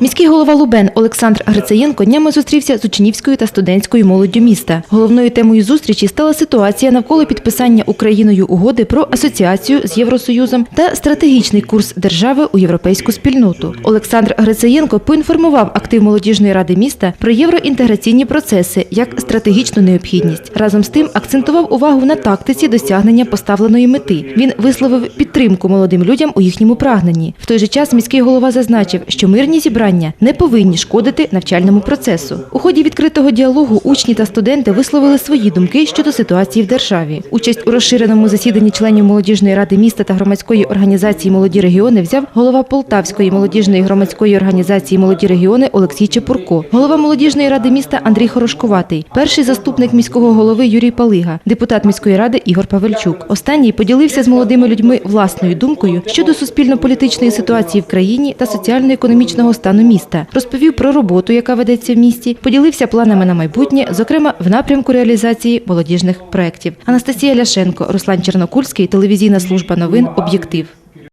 Міський голова Лубен Олександр Грицаєнко днями зустрівся з учнівською та студентською молоддю міста. Головною темою зустрічі стала ситуація навколо підписання Україною угоди про асоціацію з Євросоюзом та стратегічний курс держави у європейську спільноту. Олександр Грицаєнко поінформував актив молодіжної ради міста про євроінтеграційні процеси як стратегічну необхідність. Разом з тим акцентував увагу на тактиці досягнення поставленої мети. Він висловив підтримку молодим людям у їхньому прагненні. В той же час міський голова зазначив, що мирні зібрання не повинні шкодити навчальному процесу. У ході відкритого діалогу учні та студенти висловили свої думки щодо ситуації в державі. Участь у розширеному засіданні членів молодіжної ради міста та громадської організації Молоді регіони взяв голова Полтавської молодіжної громадської організації Молоді регіони Олексій Чепурко, голова молодіжної ради міста Андрій Хорошковатий, перший заступник міського голови Юрій Палига, депутат міської ради Ігор Павельчук. Останній поділився з молодими людьми власною думкою щодо суспільно-політичної ситуації в країні та соціально-економічного стану міста. Розповів про роботу, яка ведеться в місті, поділився планами на майбутнє, зокрема в напрямку реалізації молодіжних проєктів. Анастасія Ляшенко, Руслан Чернокульський, телевізійна служба новин Об'єктив.